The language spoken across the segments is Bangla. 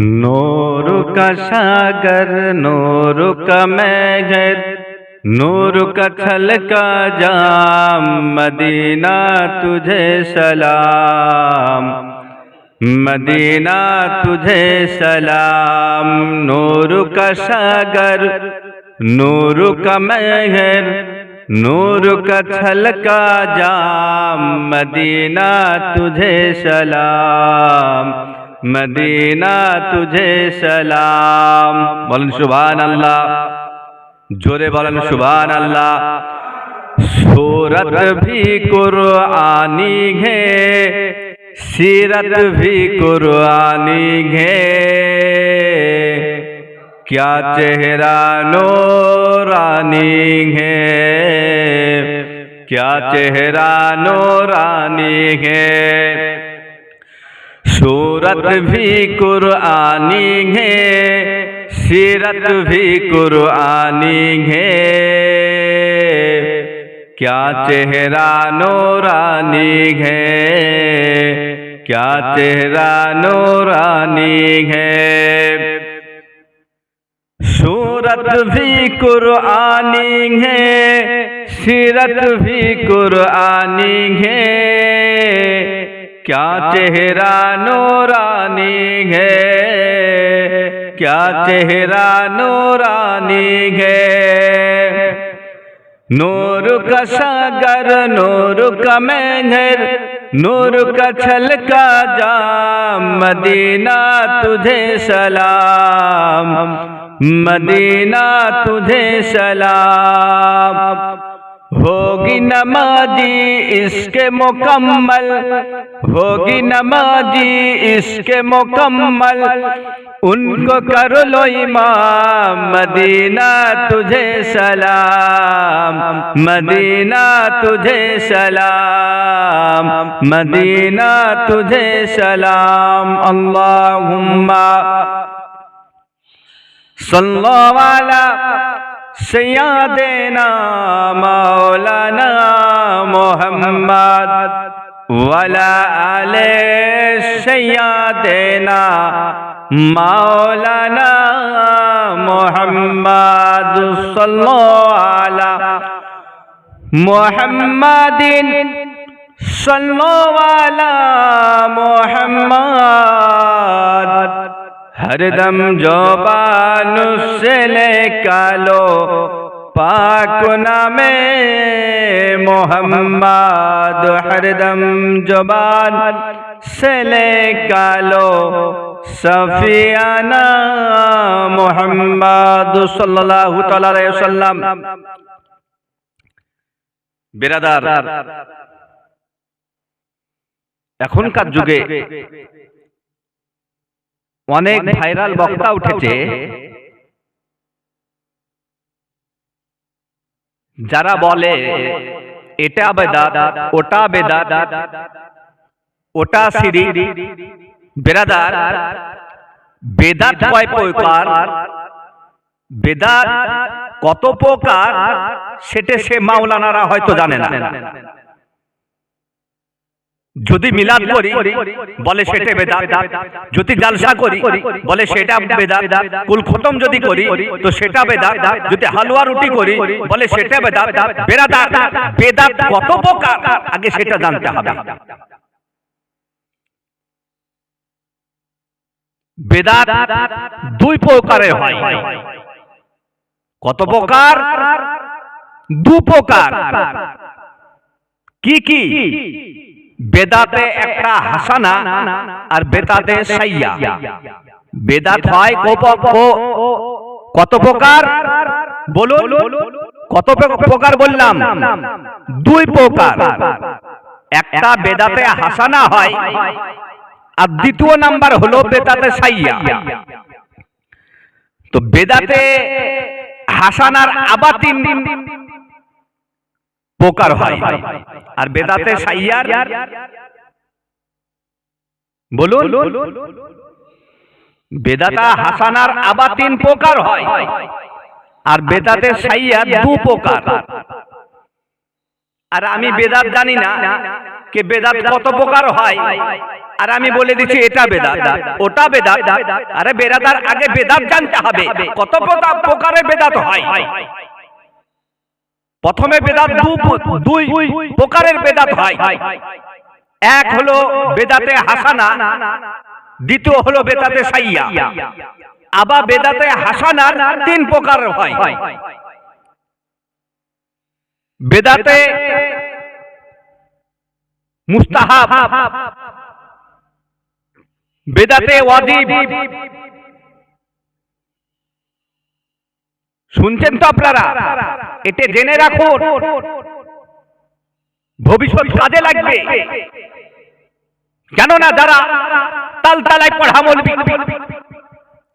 نور کا ساگر، نور کا مہر، نور کا چھل کا جام، مدینہ تجھے سلام، مدینہ تجھے سلام، نور کا ساگر، نور کا مہر، نور کا چھلکا جام، مدینہ تجھے سلام۔ مدینہ تجھے سلام. بولن شبان اللہ جورے بولن شبان اللہ سورت بھی قرآنی ہے. سیرت بھی قرآنی ہے. کیا چہرہ نورانی ہے؟ کیا چہرہ نورانی ہے؟ سورت بھی قرآنی ہے، سیرت بھی قرآنی ہے۔ کیا چہرہ نورانی ہے؟ کیا چہرہ نورانی ہے؟ سورت بھی قرآنی ہے، سیرت بھی قرآنی ہے۔ کیا چہرہ نورانی ہے؟ کیا چہرہ نورانی ہے؟ نور کا ساگر، نور کا مہنگر نور کا چھلکا جام مدینہ تجھے سلام، مدینہ تجھے سلام۔ ہوگی نمازی اس کے مکمل ہوگی نمازی اس کے مکمل ان کو کر لو امام مدینہ تجھے سلام مدینہ تجھے سلام مدینہ تجھے سلام اللہم صلی اللہ علیہ সৈয়াদেনা মৌলানা মোহাম্মদ। ওয়ালা আলে সৈয়াদেনা মৌলানা মোহাম্মদ সাল্লো আলা মোহাম্মদিন। সাল্লো আলা মোহাম্মদ। हरदम जोबान से ले कालो पाक नामे मोहम्मद हरदम जुबान से ले कालो सफियाना মোহাম্মদ সাল্লাল্লাহু তাআলা আলাইহি ওয়াসাল্লাম বিরাদার এখনকার যুগে অনেক ভাইরাল বক্তা উঠেছে যারা বলে এটা বেদাত ওটা বেদাত ওটা সিঁড়ি। বেরাদার বেদাত কয় প্রকার? বেদাত কত প্রকার? সেটা সে মাওলানারা হয়তো জানে না। যদি মিলাদ করি বলে সেটা বেদাত। যদি জালসা করি বলে সেটা বেদাত। কুল খতম যদি করি তো সেটা বেদাত। যদি হালুয়া রুটি করি বলে সেটা বেদাত। বেরাদার বেদাত কত প্রকার? আগে সেটা জানতে হবে। বেদাত দুই প্রকারের হয়। কত প্রকার? দু প্রকার। কি কি? বেদাতে একটা হাসানা আর বেদাতে সাইয়া। বেদাত হয় কত প্রকার? বলুন, কত প্রকার বললাম? দুই প্রকার। একটা বেদাতে হাসানা হয় আর দ্বিতীয় নাম্বার হলো বেদাতে সাইয়া। তো বেদাতে হাসানার আবার তিন প্রকার হয় আর বেদাতে সাইয়ার বলুন। বেদাতা হাসানার আবার তিন প্রকার হয়। আর বেদাতে সাইয়ার দু প্রকার আর আমি বেদাত জানি না কে বেদাত কত প্রকার হয়। আর আমি বলে দিচ্ছি, এটা বেদাত। ওটা বেদাত। আরে বেদাতার আগে বেদাত জানতে হবে। কত প্রকার প্রকারের বেদাত হয়। প্রথমে বেদাত দুই প্রকারের বেদাত হয়। এক হলো বেদাতে হাসানা, দ্বিতীয় হলো বেদাতে সাইয়া। আবার বেদাতে হাসানার তিন প্রকার হয়। বেদাতে মুস্তাহাব, বেদাতে ওয়াজিব শুনছেন তো আপনারা? এতে জেনে রাখুন, ভবিষ্যৎ কাজে লাগবে। কেননা যারা তাল তালতালায় পড়া বলবি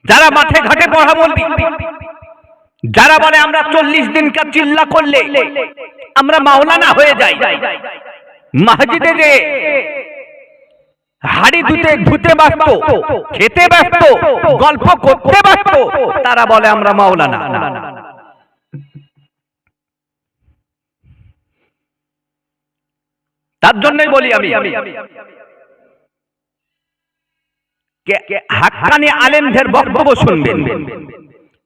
যারা মাঠে ঘাটে পড়া বলবি যারা বলে আমরা চল্লিশ দিন কা চিল্লা করলে আমরা মাওলানা হয়ে যাই। মাহজিদে যে হাড়ি ধুতে ধুতে ব্যস্ত খেতে ব্যস্ত গল্প করতে ব্যস্ত তারা বলে আমরা মাওলানা। তার জন্যই বলি আমি হাক্কানি আলেমদের বক্তব্য শুনবেন।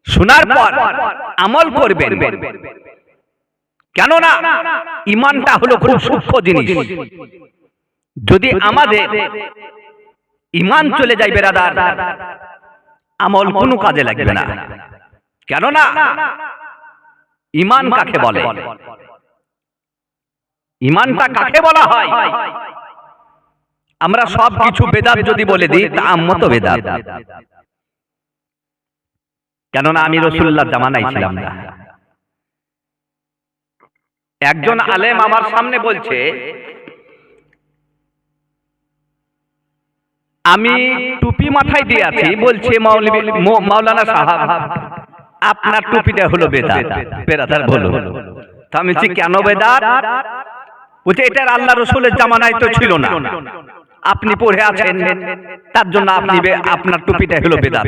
শোনার পর আমল করবেন। কেননা, ইমানটা হলো খুব সূক্ষ্ম জিনিস। যদি আমাদের ইমান চলে যায় বেরাদার আমল কোনো কাজে লাগবে না। কেননা ইমান কাকে বলে? ইমানটা কাকে বলা হয়? আমরা সব কিছু বেদাত যদি বলে দিই তা আম্মত বেদাত। কেননা আমি রসুল্লাহ জামানাই ছিলাম না। একজন আলেম আমার সামনে বলছে আমি টুপি মাথায় দিয়ে আছি বলছে মাওলানা সাহাব আপনার টুপিটা হলো বেদাত বেরাদার বলো তা আমি বলছি কেন বেদাত? বলছে এটার আল্লাহ রসুলের জামানায় তো ছিল না। আপনি পড়ে আছেন তার জন্য আপনি আপনার টুপিটা হলো বেদাত।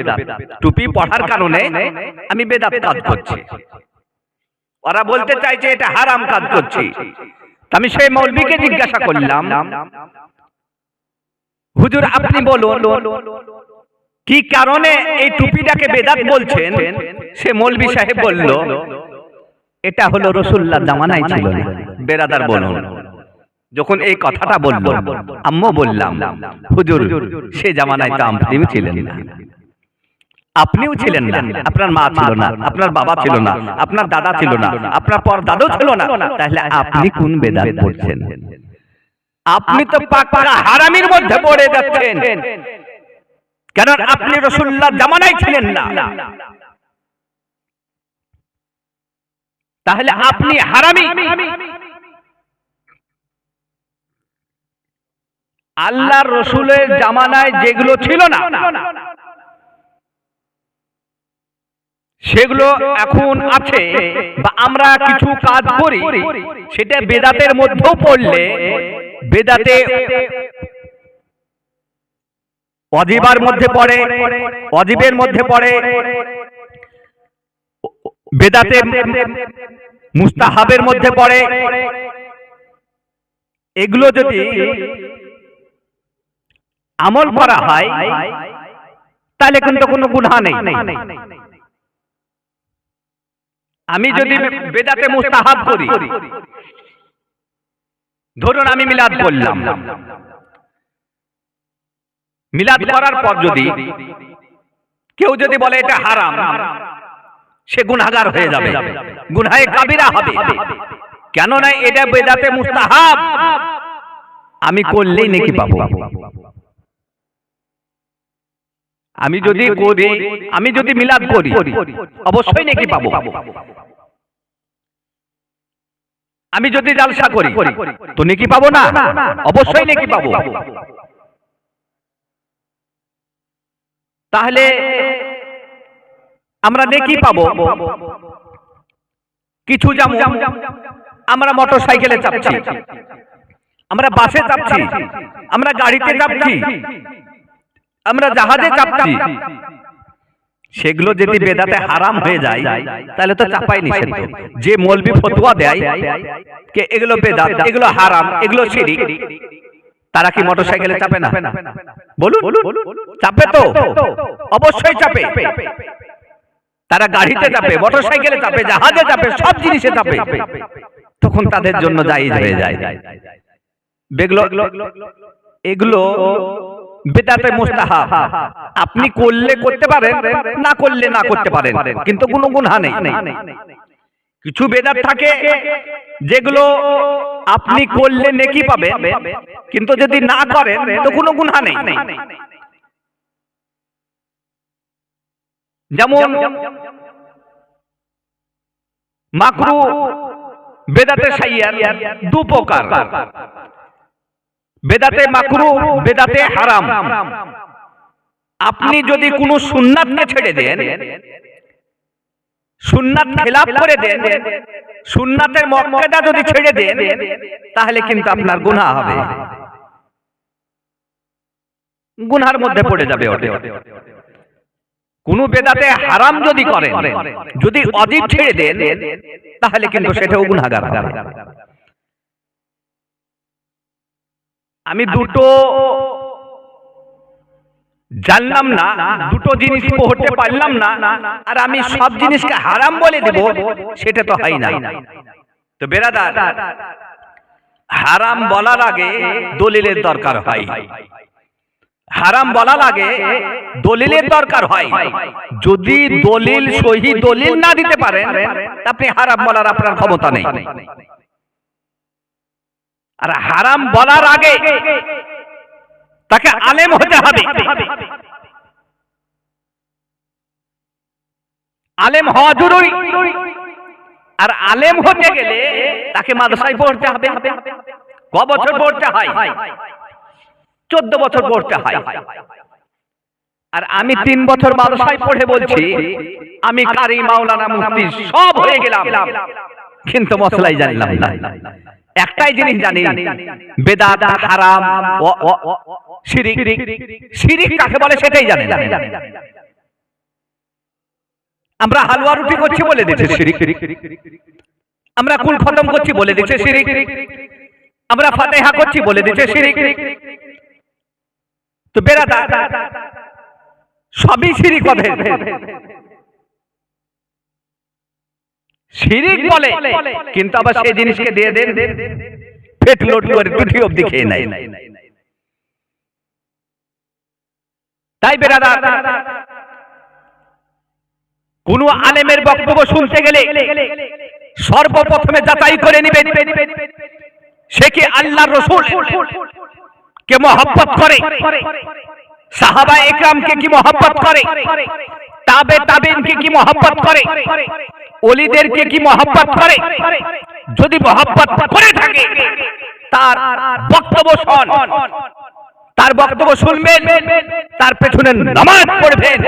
টুপি পড়ার কারণে আমি বেদাত কাজ করছি। ওরা বলতে চাইছে এটা হারাম কাজ করছি। আমি সেই মৌলবীকে জিজ্ঞাসা করলাম হুজুর, আপনি বলুন, কি কারণে এই টুপিটাকে বেদাত বলছেন? সে মৌলবী সাহেব বলল, এটা হলো রসুল্লাহ জামানাই ছিল বেরাদার বলুন। যখন এই কথাটা বলল, আম্মু বললাম, হুজুর, সে জামানায় তো আপনিও ছিলেন না। আপনিও ছিলেন না, আপনার মা ছিল না, আপনার বাবা ছিল না, আপনার দাদা ছিল না, আপনার পর দাদাও ছিল না, তাহলে আপনি কোন বেদাত পড়ছেন? আপনি তো পাক্কা হারামির মধ্যে পড়ে যাচ্ছেন। কারণ আপনি রসুল্লাহ জামানায় ছিলেন না। তাহলে আপনি হারামি। আল্লাহ রসুলের জামানায় যেগুলো ছিল না সেগুলো এখন আছে বা আমরা কিছু কাজ করি সেটা বেদাতের মধ্যেও পড়লে বেদাতে অজিবার মধ্যে পড়ে অজিবের মধ্যে পড়ে। বেদাতে মুস্তাহাবের মধ্যে পড়ে। এগুলো যদি আমল করা হয় তাহলে কিন্তু কোনো গুণা নেই। আমি যদি বেদাতে মুস্তাহাব করি ধরুন আমি মিলাদ করলাম মিলাদ করার পর যদি কেউ যদি বলে এটা হারাম সে গুনাহগার হয়ে যাবে। গুনাহে কাবিরা হবে। কেন না এটা বেদাতে মুস্তাহাব। আমি করলেই নাকি পাবো। আমি যদি করি আমি যদি মিলাদ করি অবশ্যই নাকি পাবো। আমি যদি জালসা করি তো নাকি পাবো না? অবশ্যই নাকি পাবো। তাহলে আমরা নেকি পাবো। কিছু যেমন আমরা মোটর সাইকেলে চাপছি। আমরা বাসে চাপছি। আমরা গাড়িতে চাপছি। আমরা জাহাজে চাপছি। সেগুলো যদি বেদাতে হারাম হয়ে যায় তাহলে তো চাপাই নিষেধ। যে মৌলবি ফতুয়া দেয় কে এগুলো বেদাত এগুলো হারাম এগুলো শিরিক। তারা কি মোটরসাইকেলে চাপে না? বলুন চাপে তো? অবশ্যই চাপে। তারা গাড়িতে চাপে মোটরসাইকেলে চাপে জাহাজে চাপে সব জিনিসে চাপে। তখন তাদের জন্য জায়েজ হয়ে যায়। বেগুলো এগুলো বেদাতে মুস্তাহাব। আপনি করলে করতে পারেন না করলে না করতে পারেন। কিন্তু কোনো গুনহা নেই। কিছু বেদাত থাকে যেগুলো আপনি করলে নেকি পাবে কিন্তু যদি না করেন তো কোনো গুনহা নেই। যেমন মাকরু বেদাতে সাইয়ার দু প্রকার বেদাতে মাকরু বেদাতে হারাম। আপনি যদি কোনো সুন্নাতকে ছেড়ে দেন সুন্নাত খেলাপ করে দেন সুন্নাতের মর্যাদা যদি ছেড়ে দেন তাহলে কিন্তু আপনার গুনাহ হবে। গুনহার মধ্যে পড়ে যাবে ওটা। কোন বেদাতে হারাম যদি করেন যদি অজিব ছেড়ে দেন তাহলে কিন্তু সেটাও গুনাহগার আমি দুটো জানলাম না দুটো জিনিস পড়তে পারলাম না আর আমি সব জিনিসকে হারাম বলে দেব সেটা তো হয় না। তো বেরাদার হারাম বলার আগে দলিলের দরকার হয়। হারাম বলা লাগে দলিলের দরকার হয়। যদি দলিল সহি দলিল না দিতে পারেন আপনি হারাম বলার আপনার ক্ষমতা নেই। আর হারাম বলার আগে তাকে আলেম হতে হবে। আলেম হওয়া জরুরি। আর আলেম হতে গেলে তাকে মাদ্রাসায় পড়তে হবে। ক বছর পড়তে হয়? চোদ্দ বছর পড়তে হয়। আর আমি তিন বছর মাদ্রাসায় পড়ে বলছি আমি কারি মাওলানা মুফতি সব হয়ে গেলাম। কিন্তু মশলাই জানলাম না। একটাই জিনিস জানি, বেদাত হারাম শিরিক শিরিক কাকে বলে সেটাই জানি আমরা হালুয়া রুটি করছি বলে দিচ্ছে শিরিক। আমরা কুল খতম করছি বলে দিচ্ছে শিরিক। আমরা ফাতেহা করছি বলে দিচ্ছে শিরিক। তো বেরাদা সবই শিরিক হবে। শিরিক বলে কিন্তু আবার সেই জিনিসকে দিয়ে দেন পেট লোড করে টুটি অব্দি খেয়ে নেয় তাই বেরাদা কোন আলেমের বক্তব্য শুনতে গেলে সর্বপ্রথমে যাচাই করে নিবেন সে কি আল্লাহ রসুল কে মহব্বত করে সাহাবা একরামকে কি মহব্বত করে তাবে তাবেনকে কি মহব্বত করে অলিদেরকে কি মহব্বত করে? যদি মহব্বত করে থাকে, তার বক্তব্য শোন। তার বক্তব্য শুনবেন, তার পেছনে নামাজ পড়বেন।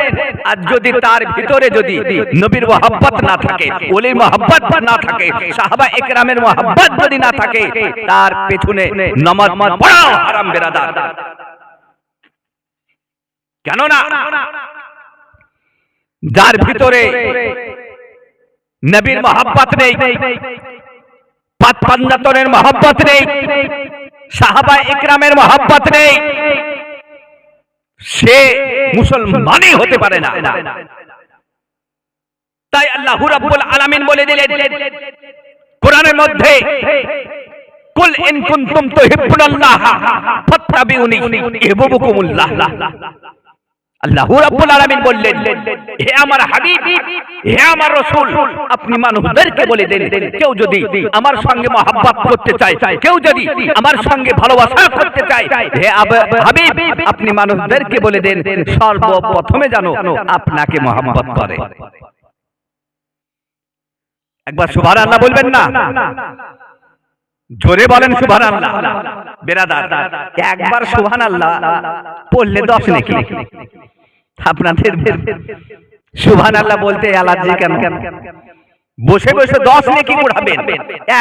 আর যদি তার ভিতরে যদি নবীর মোহাব্বত না থাকে, ওলির মোহাব্বত না থাকে, সাহাবা একরামের মোহাব্বত যদি না থাকে, তার পেছনে নামাজ পড়াও হারাম বেরাদার। কেন না যার ভিতরে নবীর মোহাব্বত নেই। পাত পাঞ্জাতনের মোহাব্বত নেই। সাহাবা ইকরামের মোহাব্বত নেই। সে মুসলমানই হতে পারে না। তাই আল্লাহ রাব্বুল আলামিন বলে দিলেন, কোরআনের মধ্যে, কুল ইন কুনতুম তুহিব্বুনাল্লাহ ফাত্তাবিউনি ইহবুবুকুমুল্লাহ আল্লাহ রাব্বুল বললেন, হে আমার হে আমার আপনি মানুষদেরকে বলে দেন, কেউ যদি আমার সঙ্গে করতে চায়, কেউ যদি আমার সঙ্গে ভালোবাসা করতে চায়, হে আপনি মানুষদেরকে বলে দেন, সর্বপ্রথমে জানো আপনাকে মহব্বত করে। একবার সুবহানাল্লাহ বলবেন না? জোরে বলেন সুবহানাল্লাহ। বেরাদার, একবার সুবহানাল্লাহ পড়লে দশ নাকি? আপনাদের সুবহান আল্লাহ বলতে অ্যালার্জি কেন? বসে বসে দশ নেকি উড়াবেন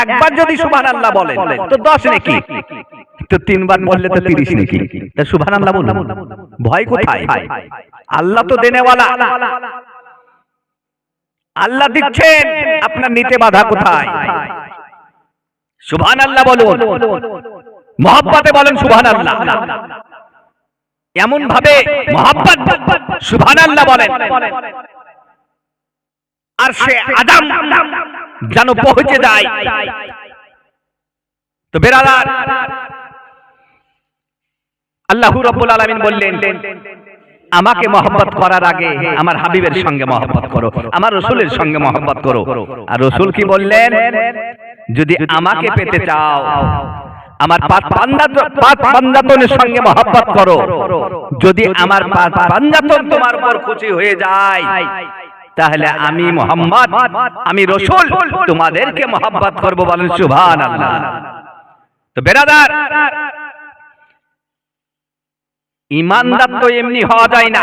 একবার যদি সুবহান আল্লাহ বলেন, তো দশ নেকি। তো তিনবার বললে তো তিরিশ নেকি। তা সুবহান আল্লাহ ভয় কোথায়? আল্লাহ তো দেনেওয়ালা। আল্লাহ দিচ্ছেন, আপনার নিতে বাধা কোথায়? সুভান আল্লাহ বলুন। মহাব্বাতে বলেন সুভান আল্লাহ এমন ভাবে মহাব্বত সুবহান বলেন। আর সে আদম যেন পৌঁছে যায়। তো বেরাদার আল্লাহ আলামিন বললেন, আমাকে মহব্বত করার আগে আমার হাবিবের সঙ্গে মহব্বত করো, আমার রসুলের সঙ্গে মহব্বত করো। আর রসুল কি বললেন, যদি আমাকে পেতে চাও আমার পাঁচ পাঁচ পাঞ্জাতনের সঙ্গে মহব্বত করো। যদি আমার পাঁচ পাঞ্জাতন তোমার উপর খুশি হয়ে যায় তাহলে আমি মোহাম্মদ আমি রসুল তোমাদেরকে মহব্বত করব বলেন সুভান আল্লাহ তো বেরাদার ইমানদার তো এমনি হওয়া যায় না।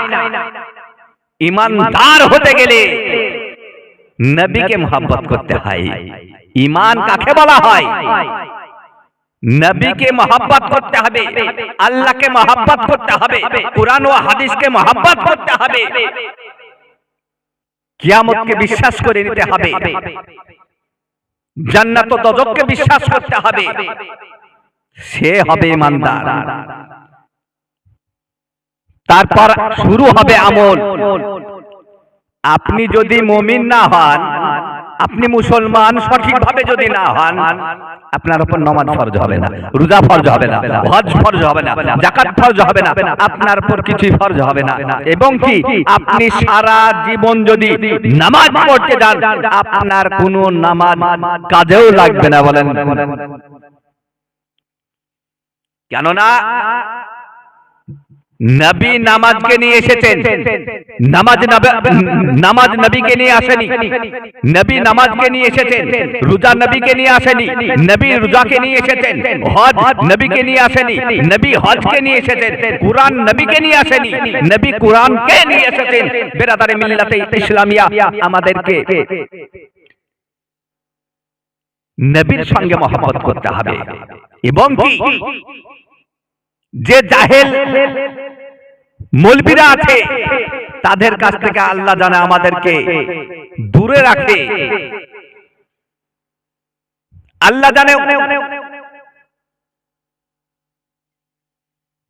ইমানদার হতে গেলে নবীকে মোহাব্বত করতে হয়। ইমান কাকে বলা হয়? নবীকে মহাব্বত করতে হবে, আল্লাহকে মহাব্বত করতে হবে, কোরআন ও হাদিসকে মহাব্বত করতে হবে। কিয়ামতকে বিশ্বাস করে নিতে হবে, জান্নাত ও দজককে বিশ্বাস করতে হবে, সে হবে ইমানদার। তারপর শুরু হবে আমল। আপনি যদি মমিন না হন আপনি মুসলমান সঠিকভাবে যদি না হন, আপনার উপর নমাজ ফরজ হবে না, রোজা ফরজ হবে না, হজ ফরজ হবে না জাকাত ফরজ হবে না, আপনার উপর কিছুই ফরজ হবে না। এবং কি, আপনি সারা জীবন যদি নামাজ পড়তে যান, আপনার কোনো নামাজ কাজেও লাগবে না বলেন। কেননা নবী নামাজকে নিয়ে এসেছেন। নামাজ নব- নামাজ নবীকে নিয়ে আসেনি। নবী নামাজকে নিয়ে এসেছেন। রোজা নবীকে নিয়ে আসেনি। নবী রোজাকে নিয়ে এসেছেন। হজ নবীকে নিয়ে আসেনি। নবী হজকে নিয়ে এসেছেন। কোরআন নবীকে নিয়ে আসেনি। নবী কোরআনকে নিয়ে এসেছেন। বেরাদারে মিল্লাতে ইসলামিয়া আমাদেরকে নবীর সঙ্গে মহব্বত করতে হবে। এবং কি? যে জাহেল মলবিরা আছে, তাদের কাছ থেকে আল্লাহ জানে আমাদেরকে দূরে রাখে আল্লাহ জানে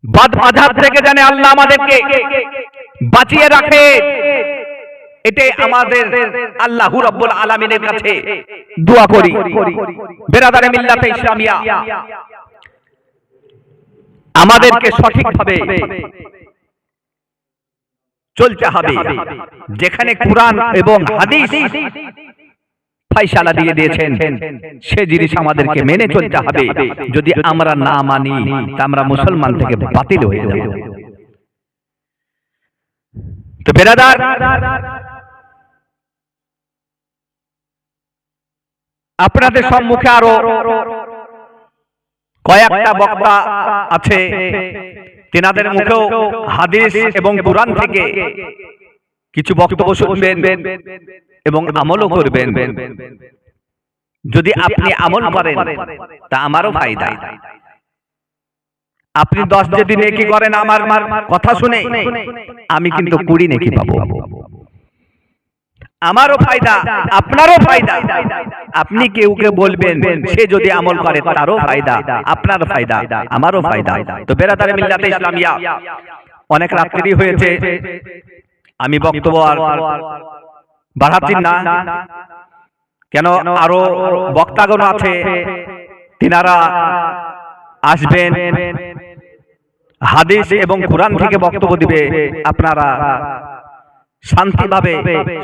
বাদ আধার থেকে জানে আল্লাহ আমাদেরকে বাঁচিয়ে রাখে। এটাই আমাদের আল্লাহ রাব্বুল আলামিনের কাছে দোয়া করি। বেরাদারে মিল্লাতে ইসলামিয়া। আমাদেরকে সঠিকভাবে চলতে হবে। যেখানে কোরআন এবং হাদিস দিয়ে দিয়েছেন, সে জিনিস আমাদেরকে মেনে চলতে হবে। যদি আমরা না মানি, তা আমরা মুসলমান থেকে বাতিল হয়ে যাব। তো বেরাদার, আপনাদের সম্মুখে আরও কয়েকটা বক্তা আছে। তেনাদের মুখেও হাদিস এবং কোরআন থেকে কিছু বক্তব্য শুনবেন এবং আমলও করবেন। যদি আপনি আমল করেন তা আমারও ফায়দা। আপনি দশ যদি নেকি করেন আমার মার কথা শুনে আমি কিন্তু কুড়ি নেকি পাবো? আমারও ফায়দা, আপনারও ফায়দা। আপনি কেউ কে বলবেন, সে যদি আমল করে, তারও ফায়দা, আপনার ফায়দা, আমারও ফায়দা। তো বেরাদারে মিল্লাতে ইসলামিয়া, অনেক রাত্রি হয়েছে। আমি বক্তব্য আর বাড়াচ্ছি না। কেন আরও বক্তাগণ আছে, তিনারা আসবেন। হাদিস এবং কোরআন থেকে বক্তব্য দিবে আপনারা। শান্তিভাবে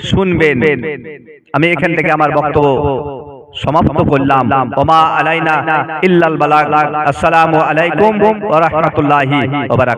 শুনবেন। আমি এখান থেকে আমার বক্তব্য সমাপ্ত করলাম। ওমা আলাইনা ইল্লাল বালাগ। আসসালামু আলাইকুম ওয়া রাহমাতুল্লাহি ওয়া বারাকাতুহু।